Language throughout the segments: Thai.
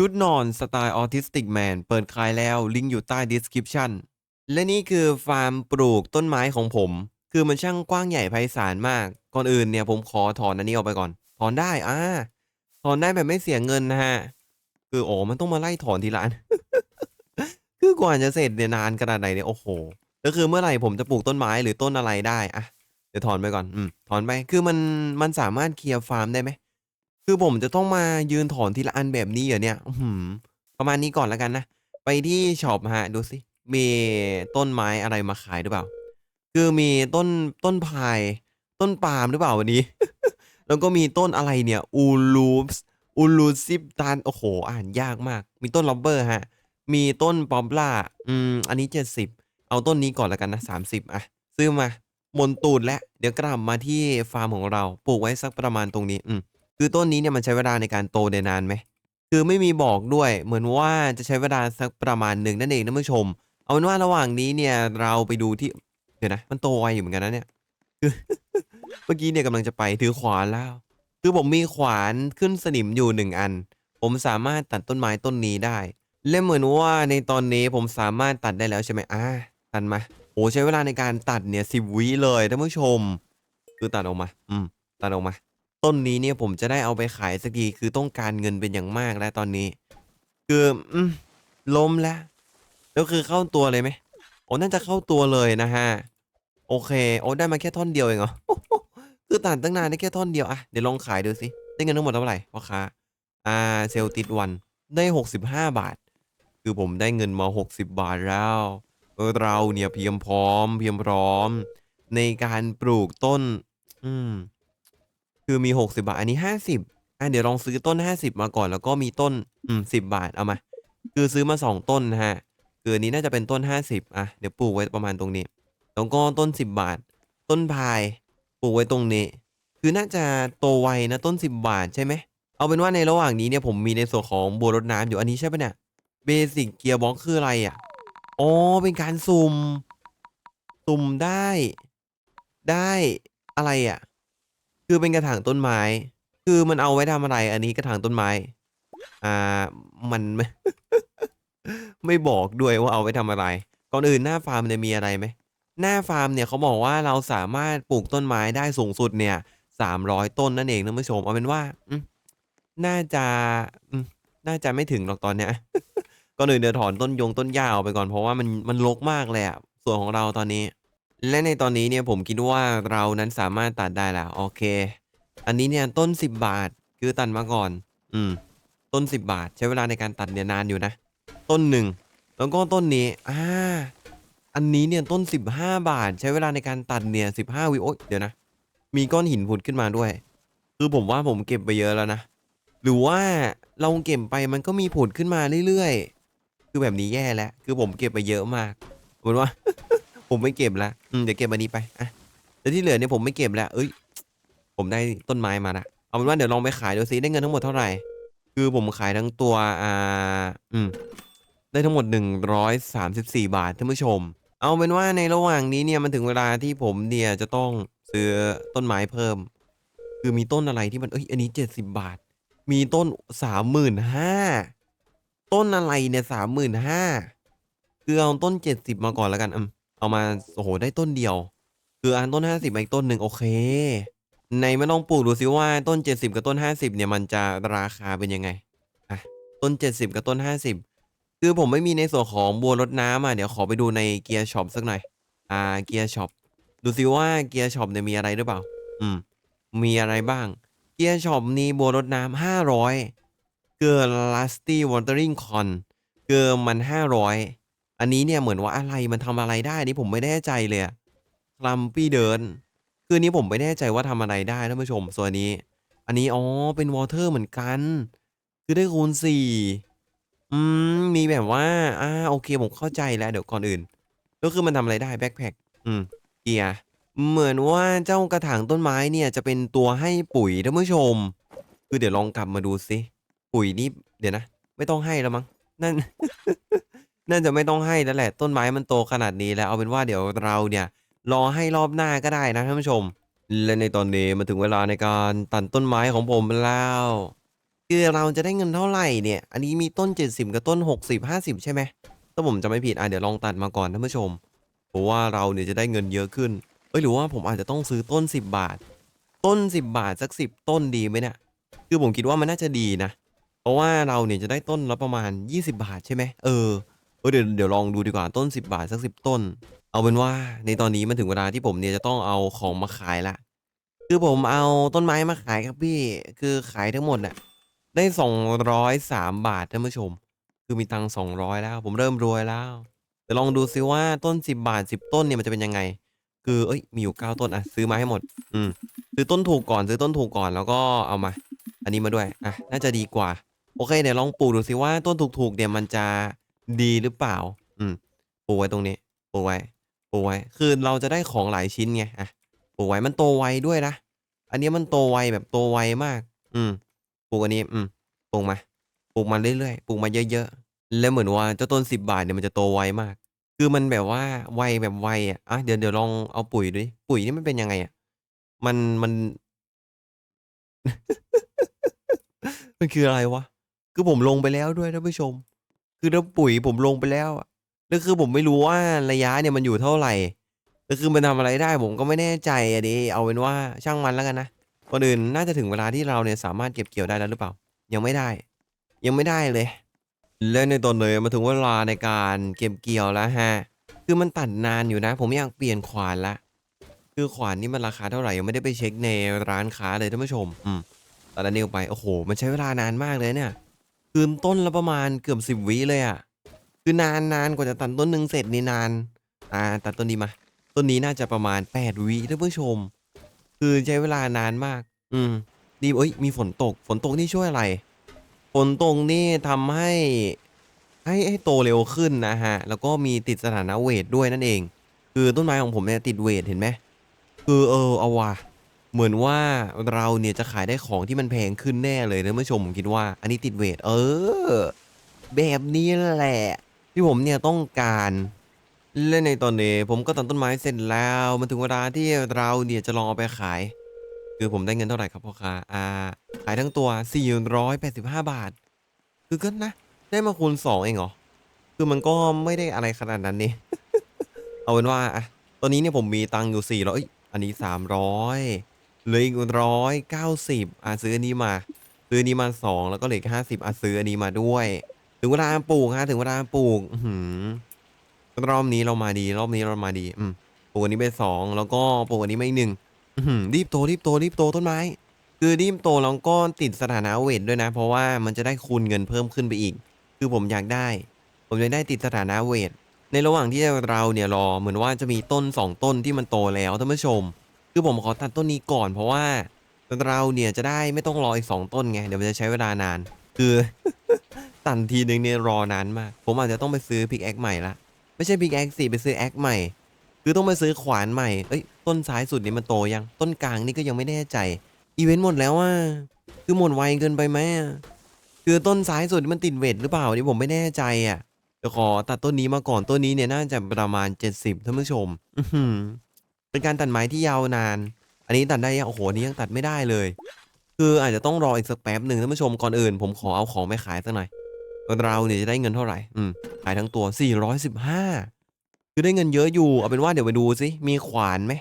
ชุดนอนสไตล์ออทิสติกแมนเปิดขายแล้วลิงก์อยู่ใต้ description และนี่คือฟาร์มปลูกต้นไม้ของผม คือมันช่างกว้างใหญ่ไพศาลมาก ก่อนอื่นเนี่ยผมขอถอนอันนี้ออกไปก่อน ถอนได้อ่าถอนได้แบบไม่เสียเงินนะฮะ คือโอ้มันต้องมาไล่ถอนทีละอันคือกว่าจะเสร็จเนี่ยนานขนาดไหนเนี่ยโอ้โหแล้วคือเมื่อไหร่ผมจะปลูกต้นไม้หรือต้นอะไรได้อะเดี๋ยวถอนไปก่อนอืมถอนไปคือมันมันสามารถเคลียร์ฟาร์มได้ไหม คือผมจะต้องมายืนถอนทีละอันแบบนี้เหรอเนี่ยอื้อหือประมาณนี้ก่อนแล้วกันนะ ไปที่ช็อปฮะดูสิ มีต้นไม้อะไรมาขายหรือเปล่า คือมีต้นต้นพาย ต้นปาล์มหรือเปล่าวันนี้ แล้วก็มีต้นอะไรเนี่ย อูลูสอูลูซิปตัน โอ้โห อ่านยากมาก มีต้นล็อบเบอร์ฮะ มีต้นปอมล่า อืม อันนี้เจ็ดสิบเอาต้นนี้ก่อนแล้วกันนะสามสิบอะ ซื้อมา มนตูดแล้วเดี๋ยวกลับมาที่ฟาร์มของเรา ปลูกไว้สักประมาณตรงนี้ อืม คือต้นนี้เนี่ยมันใช้เวลาในการโตได้นานไหม คือไม่มีบอกด้วย เหมือนว่าจะใช้เวลาสักประมาณหนึ่งนั่นเองท่านผู้ชม เอาเป็นว่าระหว่างนี้เนี่ยเราไปดูที่ เดี๋ยวนะ มันโตไวอยู่เหมือนกันนะเนี่ย คือเมื่อกี้เนี่ยกำลังจะไปถือขวานแล้ว คือผมมีขวานขึ้นสนิมอยู่หนึ่งอัน ผมสามารถตัดต้นไม้ต้นนี้ได้ และเหมือนว่าในตอนนี้ผมสามารถตัดได้แล้วใช่ไหมอ่าตัดมาโอ้ใช้เวลาในการตัดเนี่ยสิบวิเลยท่านผู้ชม คือตัดออกมา อืม ตัดออกมา ต้นนี้เนี่ยผมจะได้เอาไปขายสักทีคือต้องการเงินเป็นอย่างมากแล้วตอนนี้ คืออืมล้มแล้วแล้วคือเข้าตัวเลยไหมโอ้น่าจะเข้าตัวเลยนะฮะโอเค โอ้ได้มาแค่ท่อนเดียวเองเหรอคือตัดตั้งนานได้แค่ท่อนเดียวอะเดี๋ยวลองขายดูสิได้เงินทั้งหมดเท่าไหร่พ่อค้าอ่าเซลติดวันได้หกสิบห้าบาท คือผมได้เงินมาหกสิบบาทแล้วเออเราเนี่ยเพียงพร้อม เพียงพร้อม ในการปลูกต้น อืม คือมีหกสิบาท อันนี้ห้าสิบอะเดี๋ยวลองซื้อต้นห้าสิบมาก่อนแล้วก็มีต้นอืมสิบบาทเอามา คือซื้อมาสองต้นนะฮะคืออันนี้น่าจะเป็นต้นห้าสิบอะเดี๋ยวปลูกไว้ประมาณตรงนี้แล้วก็ต้นสิบบาท ต้นพายปลูกไว้ตรงนี้ คือน่าจะโตไวนะต้นสิบบาทใช่ไหมเอาเป็นว่าในระหว่างนี้เนี่ยผมมีในส่วนของบัวรดน้ำอยู่อันนี้ใช่ปะเนี่ยเบสิกเกียร์บ็อกคืออะไรอะอ๋อเป็นการสุ่มสุ่มได้ ได้อะไรอะ คือเป็นกระถางต้นไม้ คือมันเอาไว้ทำอะไร อันนี้กระถางต้นไม้ อ่า มันไม่ ไม่บอกด้วยว่าเอาไว้ทำอะไร ก่อนอื่นหน้าฟาร์มเนี่ยมีอะไรไหม หน้าฟาร์มเนี่ยเขาบอกว่าเราสามารถปลูกต้นไม้ได้สูงสุดเนี่ยสามร้อยต้นนั่นเองท่านผู้ชม เอาเป็นว่า น่าจะน่าจะไม่ถึงหรอกตอนเนี้ย ก่อนอื่นเดี๋ยวถอนต้นยงต้นหญ้าออกไปก่อนเพราะว่ามันมันรกมากเลยอะส่วนของเราตอนนี้ และในตอนนี้เนี่ยผมคิดว่าเรานั้นสามารถตัดได้แล้วโอเค อันนี้เนี่ยต้นสิบบาทคือตัดมาก่อน อืม ต้นสิบบาท ใช้เวลาในการตัดเนี่ยนานอยู่นะ ต้นหนึ่งแล้วก็ต้นนี้อ่าอันนี้เนี่ยต้นสิบห้าบาท ใช้เวลาในการตัดเนี่ยสิบห้าวิโอ๊ยเดี๋ยวนะ มีก้อนหินผุดขึ้นมาด้วย คือผมว่าผมเก็บไปเยอะแล้วนะหรือว่าเราเก็บไปมันก็มีผุดขึ้นมาเรื่อยๆ คือแบบนี้แย่แล้ว คือผมเก็บไปเยอะมากเหมือนว่า ผมไม่เก็บแล้วอืมเดี๋ยวเก็บอันนี้ไปอะแต่ที่เหลือเนี่ยผมไม่เก็บแล้วเอ้ย ผมได้ต้นไม้มาละเอาเป็นว่าเดี๋ยวลองไปขายดูซิได้เงินทั้งหมดเท่าไหร่ คือผมขายทั้งตัวอ่าอืมได้ทั้งหมด 134 บาทท่านผู้ชม เอาเป็นว่าในระหว่างนี้เนี่ยมันถึงเวลาที่ผมเนี่ยจะต้องซื้อต้นไม้เพิ่ม คือมีต้นอะไรที่มันเอ้ยอันนี้ 70 บาท มีต้น 35,000ต้นอะไรเนี่ย35,000คือเอาต้น 70 มาก่อนแล้วกันอืม เอามาโอ้โหได้ต้นเดียว คืออันต้น 50มาอีกต้นหนึ่งโอเค ในไม่ลองปลูกดูซิว่าต้น 70 กับต้น 50 เนี่ยมันจะราคาเป็นยังไงอะต้น 70 กับต้น 50 คือผมไม่มีในส่วนของบัวรดน้ำอะเดี๋ยวขอไปดูในเกียร์ช็อปสักหน่อยอ่าเกียร์ช็อปดูซิว่าเกียร์ช็อปเนี่ยมีอะไรหรือเปล่า อืม มีอะไรบ้าง เกียร์ช็อปนี้บัวรดน้ำห้าร้อยเกลือ lusty watering con เกลือมันห้าร้อย อันนี้เนี่ยเหมือนว่าอะไรมันทำอะไรได้นนี่ผมไม่แน่ใจเลยคลัมปี้เดิน คือนี้ผมไม่แน่ใจว่าทำอะไรได้ท่านผู้ชม ส่วนนี้ อันนี้อ๋อเป็นวอเตอร์เหมือนกัน คือได้คูณสี่อืมมีแบบว่า อ่าโอเคผมเข้าใจแล้วเดี๋ยวก่อนอื่น ก็คือมันทำอะไรได้แบ็คแพคอืมเกียร์เหมือนว่าเจ้ากระถางต้นไม้เนี่ยจะเป็นตัวให้ปุ๋ยท่านผู้ชม คือเดี๋ยวลองกลับมาดูสิปุ๋ยนี่เดี๋ยวนะ ไม่ต้องให้แล้วมั้งนั่น น่าจะไม่ต้องให้แล้วแหละ ต้นไม้มันโตขนาดนี้แล้วเอาเป็นว่าเดี๋ยวเราเนี่ยรอให้รอบหน้าก็ได้นะท่านผู้ชม และในตอนนี้มาถึงเวลาในการตัดต้นไม้ของผมแล้วคือเราจะได้เงินเท่าไหร่เนี่ย อันนี้มีต้น 70 กับต้น 60 50 ใช่ไหมถ้าผมจะไม่ผิดอะเดี๋ยวลองตัดมาก่อนท่านผู้ชมเพราะว่าเราเนี่ยจะได้เงินเยอะขึ้นเอ้ยหรือว่าผมอาจจะต้องซื้อต้น 10 บาท ต้น 10 บาทสัก 10 ต้นดีไหมเนี่ยคือผมคิดว่ามันน่าจะดีนะ เพราะว่าเราเนี่ยจะได้ต้นละประมาณ 20 บาทใช่ไหมเออ เออเดี๋ยวเดี๋ยวลองดูดีกว่าต้น 10 บาทสัก10ต้น เอาเป็นว่าในตอนนี้มันถึงเวลาที่ผมเนี่ยจะต้องเอาของมาขายละ คือผมเอาต้นไม้มาขายครับพี่ คือขายทั้งหมดน่ะได้ 203 บาทท่านผู้ชม คือมีตังค์200 แล้ว ผมเริ่มรวยแล้วเดี๋ยวลองดูซิว่าต้น 10 บาท 10 ต้นเนี่ยมันจะเป็นยังไง คือเอ้ยมีอยู่ 9 ต้นอะซื้อมาให้หมด อืมซื้อต้นถูกก่อนซื้อต้นถูกก่อนแล้วก็เอามา อันนี้มาด้วยอะน่าจะดีกว่า โอเคเดี๋ยวลองปลูกดูซิว่าต้นถูกๆเนี่ยมันจะ ดีหรือเปล่า อืมปลูกไว้ตรงนี้ปลูกไว้ปลูกไว้ คือเราจะได้ของหลายชิ้นไง อะปลูกไว้ มันโตไวด้วยนะ อันนี้มันโตไวแบบโตไวมาก อืมปลูกอันนี้ อืมปลูกมาปลูกมาเรื่อยๆปลูกมาเยอะๆ แล้วเหมือนว่าเจ้าต้นสิบบาทเนี่ยมันจะโตไวมาก คือมันแบบว่าไวแบบไวอะ อะ เดี๋ยวเดี๋ยวลองเอาปุ๋ยดูดิปุ๋ยนี่มันเป็นยังไงอะ มัน มัน มันคืออะไรวะ คือผมลงไปแล้วด้วยท่านผู้ชม คือน้ำปุ๋ยผมลงไปแล้วอะแล้วคือผมไม่รู้ว่าระยะเนี่ยมันอยู่เท่าไหร่แล้วคือมันทำอะไรได้ผมก็ไม่แน่ใจอะดิเอาเป็นว่าช่างมันแล้วกันนะก่อนอื่นน่าจะถึงเวลาที่เราเนี่ยสามารถเก็บเกี่ยวได้แล้วหรือเปล่า ยังไม่ได้ ยังไม่ได้เลย และในตอนนี้มาถึงเวลาในการเก็บเกี่ยวแล้วฮะ คือมันตัดนานอยู่นะ ผมอยากเปลี่ยนขวานละ คือขวานนี่มันราคาเท่าไหร่ยังไม่ได้ไปเช็คในร้านค้าเลยท่านผู้ชม อืมตัดอันนี้ออกไป โอ้โห มันใช้เวลานานมากเลยเนี่ย คือต้นละประมาณเกือบสิบวิเลยอะ่ะ คือนานนานกว่าจะตัดต้นหนึ่งเสร็จนี่นาน อ่า ตัดต้นนี้มา ต้นนี้น่าจะประมาณแปดวิท่านผู้ชม คือใช้เวลานานมาก อืม ดีเอ้ย มีฝนตก ฝนตกนี่ช่วยอะไร ฝนตกนี่ทำให้ ให้ให้โตเร็วขึ้นนะฮะ แล้วก็มีติดสถานะเวทด้วยนั่นเอง คือต้นไม้ของผมเนี่ยติดเวทเห็นไหม คือเออเอาว่ะ เหมือนว่าเราเนี่ยจะขายได้ของที่มันแพงขึ้นแน่เลยท่านผู้ชมผมคิดว่า อันนี้ติดเวท เออ แบบนี้แหละ ที่ผมเนี่ยต้องการและในตอนนี้ผมก็ตัดต้นไม้เสร็จแล้วมันถึงเวลาที่เราเนี่ยจะลองเอาไปขาย คือผมได้เงินเท่าไหร่ครับพ่อค้าอ่า ขายทั้งตัว 485 บาท คือก็นะ ได้มาคูณ 2 เองเหรอ คือมันก็ไม่ได้อะไรขนาดนั้นนี่ เอาเป็นว่าอะตอนนี้เนี่ยผมมีตังค์อยู่400เอ้ยอันนี้ 300 เหลืออีกร้อยเก้าสิบอะซื้ออันนี้มา ซื้ออันนี้มาสองแล้วก็เหลือห้าสิบอะซื้ออันนี้มาด้วย ถึงเวลาปลูกฮะถึงเวลาปลูกอื้อหือรอบนี้เรามาดี รอบนี้เรามาดี อืมปลูกอันนี้ไปสองแล้วก็ปลูกอันนี้มาอีกหนึ่งรีบโตรีบโตรีบโตต้นไม้ คือรีบโตแล้วก็ติดสถานะเวทด้วยนะ เพราะว่ามันจะได้คูณเงินเพิ่มขึ้นไปอีก คือผมอยากได้ ผมอยากได้ติดสถานะเวทในระหว่างที่เราเนี่ยรอเหมือนว่าจะมีต้นสองต้นที่มันโตแล้วท่านผู้ชม คือผมขอตัดต้นนี้ก่อนเพราะว่าเราเนี่ยจะได้ไม่ต้องรออีกสองต้นไง เดี๋ยวมันจะใช้เวลานาน คือตัดทีนึงเนี่ยรอนานมาก ผมอาจจะต้องไปซื้อพิกแอคใหม่ละ ไม่ใช่พิกแอคสิไปซื้อแอคใหม่ คือต้องไปซื้อขวานใหม่ เอ้ยต้นซ้ายสุดนี่มันโตยัง ต้นกลางนี่ก็ยังไม่แน่ใจ อีเวนต์หมดแล้วอะคือหมดไวเกินไปไหมคือต้นซ้ายสุดนี่มันติดเวทหรือเปล่านี่ผมไม่แน่ใจอะเดี๋ยวขอตัดต้นนี้มาก่อนต้นนี้เนี่ยน่าจะประมาณ 70ท่านผู้ชม อื เป็นการตัดไม้ที่ยาวนาน อันนี้ตัดได้ยังโอ้โหนี้ยังตัดไม่ได้เลย คืออาจจะต้องรออีกสักแป๊บหนึ่งท่านผู้ชมก่อนอื่น ผมขอเอาของไปขายสักหน่อยเราเนี่ยจะได้เงินเท่าไหร่อืมขายทั้งตัว 415 คือได้เงินเยอะอยู่เอาเป็นว่าเดี๋ยวไปดูสิมีขวานไหม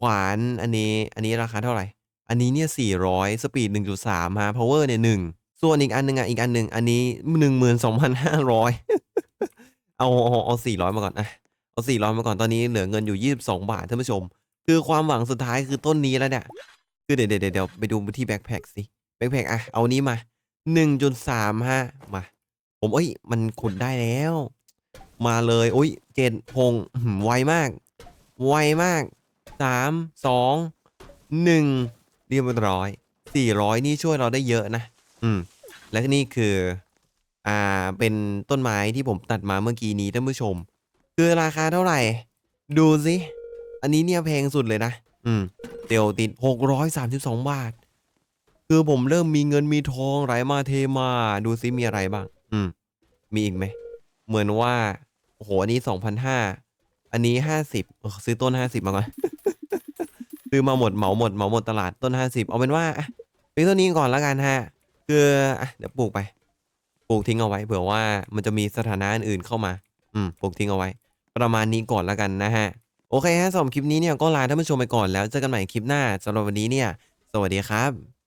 ขวานอันนี้อันนี้ราคาเท่าไหร่ อันนี้เนี่ย 400 สปีด 1.3 ฮะ power เนี่ยหนึ่งส่วนอีกอันหนึ่งอะอีกอันหนึ่งอันนี้ 12,500 เอาเอาเอาสี่ร้อยมาก่อนอะ เอาสี่ร้อยมาก่อนตอนนี้เหลือเงินอยู่ยี่สิบสองบาทท่านผู้ชม คือความหวังสุดท้ายคือต้นนี้แล้วเนี่ย คือเดี๋ยวเดี๋ยวเดี๋ยวไปดูที่แบ็คแพคสิแบ็คแพคอะเอานี้มาหนึ่งจุดสามฮะมา ผมเอ้ย มันขุดได้แล้ว มาเลยโอ้ยเจ็ดพงไวมาก ไวมากสามสองหนึ่งเรียบร้อยสี่ร้อยนี่ช่วยเราได้เยอะนะ อืม และนี่คือ อ่าเป็นต้นไม้ที่ผมตัดมาเมื่อกี้นี้ท่านผู้ชม คือราคาเท่าไหร่ ดูสิอันนี้เนี่ยแพงสุดเลยนะ อืม เตียวติดหกร้อยสามสิบสองบาท คือผมเริ่มมีเงินมีทองไหลมาเทมา ดูซิมีอะไรบ้าง อืม มีอีกไหม เหมือนว่า โอ้โห อันนี้สองพันห้า อันนี้ห้าสิบซื้อต้นห้าสิบมาก่อน ซื้อมาหมดเหมาหมดเหมาหมดตลาดต้นห้าสิบเอาเป็นว่าอะเป็นต้นนี้ก่อนแล้วกันฮะคคืออะเดี๋ยวปลูกไป ปลูกทิ้งเอาไว้เผื่อว่ามันจะมีสถานะอื่นๆเข้ามา อืม ปลูกทิ้งเอาไว้ ประมาณนี้ก่อนแล้วกันนะฮะ โอเคฮะสำหรับคลิปนี้เนี่ยก็ลาท่านผู้ชมไปก่อนแล้วเจอกันใหม่คลิปหน้าสำหรับวันนี้เนี่ย สวัสดีครับ